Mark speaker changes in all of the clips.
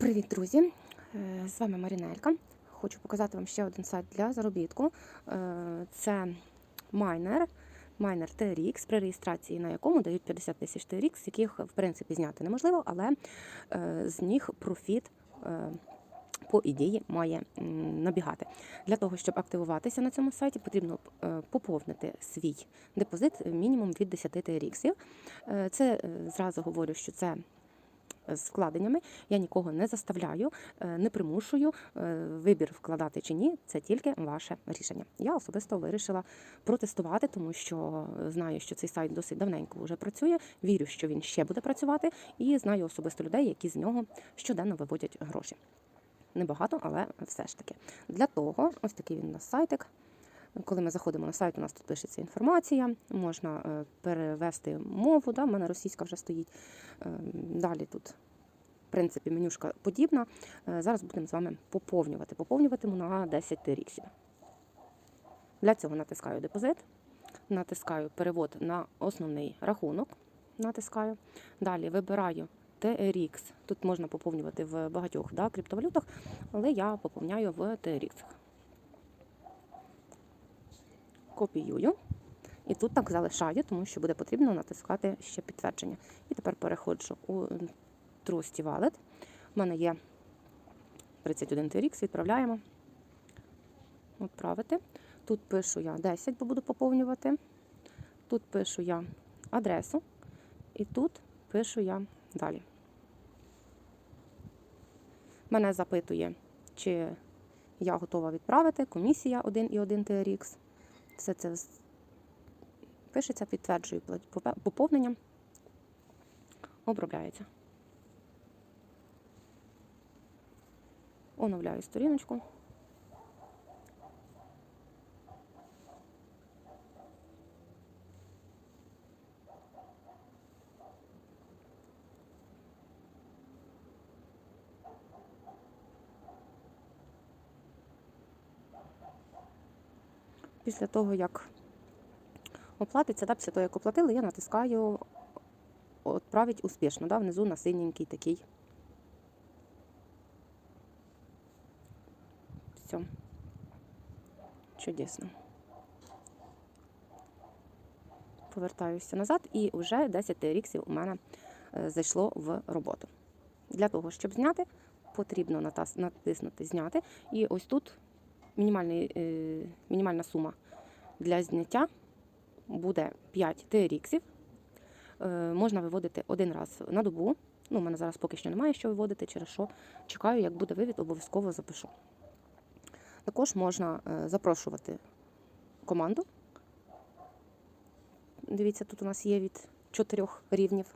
Speaker 1: Привіт, друзі! Е, З вами Марінелька. Хочу показати вам ще один сайт для заробітку. Е, Це майнер, майнер TRX, при реєстрації на якому дають 50 тисяч TRX, яких в принципі зняти неможливо, але е, з них профіт. По ідеї має набігати. Для того, щоб активуватися на цьому сайті, потрібно поповнити свій депозит мінімум від 10 TRX. Це зразу говорю, що це з вкладеннями. Я нікого не заставляю, е, не примушую. Е, Вибір вкладати чи ні, це тільки ваше рішення. Я особисто вирішила протестувати, тому що знаю, що цей сайт досить давненько вже працює. Вірю, що він ще буде працювати, і знаю особисто людей, які з нього щоденно виводять гроші. Небагато, але все ж таки. Для того, ось такий він у нас сайтик. Коли ми заходимо на сайт, у нас тут пишеться інформація, можна е, перевести мову, да, в мене російська вже стоїть. Е, Далі тут, в принципі, менюшка подібна. Е, Зараз будемо з вами поповнювати. Поповнюватиму на 10 тиріксів. Для цього натискаю депозит, натискаю перевод на основний рахунок. Натискаю. Далі вибираю TRX. Тут можна поповнювати в багатьох да, криптовалютах, але я поповняю в TRX. Копіюю. І тут так залишаю, тому що буде потрібно натискати ще підтвердження. І тепер переходжу у Trusty Wallet. У мене є 31 TRX, відправляємо. Відправити. Тут пишу я 10, бо буду поповнювати. Тут пишу я адресу. І тут пишу я далі. Мене запитує, чи я готова відправити. Комісія 1,1 TRX. Все це пишеться, підтверджую поповнення. Обробляється. Оновляю сторіночку. Після того, як оплатиться, да, після того, як оплатили, я натискаю «Отправить успішно, да, внизу на синенький такий. Все. Чудесно. Повертаюся назад і вже 10 ріксів у мене е, зайшло в роботу. Для того, щоб зняти, потрібно натиснути Зняти. І ось тут мінімальний, е, мінімальна сума для зняття буде 5 TRX. Е, Можна виводити один раз на добу. Ну, у мене зараз поки що немає що виводити, через що чекаю, як буде вивід, обов'язково запишу. Також можна е, запрошувати команду. Дивіться, тут у нас є від чотирьох рівнів.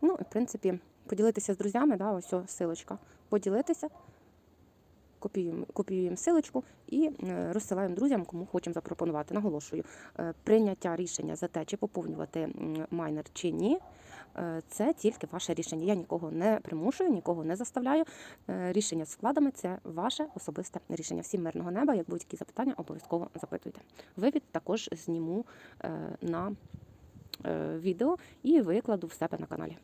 Speaker 1: Ну, в принципі, поділитися з друзями, да, ось силочка. Поділитися, копіюємо, копіюємо силочку і е, розсилаємо друзям, кому хочемо запропонувати. Наголошую, е, прийняття рішення за те, чи поповнювати майнер чи ні. е, Це тільки ваше рішення. Я нікого не примушую, нікого не заставляю. Рішення з вкладами це ваше особисте рішення. Всім мирного неба. Як будуть які запитання, обов'язково запитуйте. Вивід також зніму на відео і викладу в себе на каналі.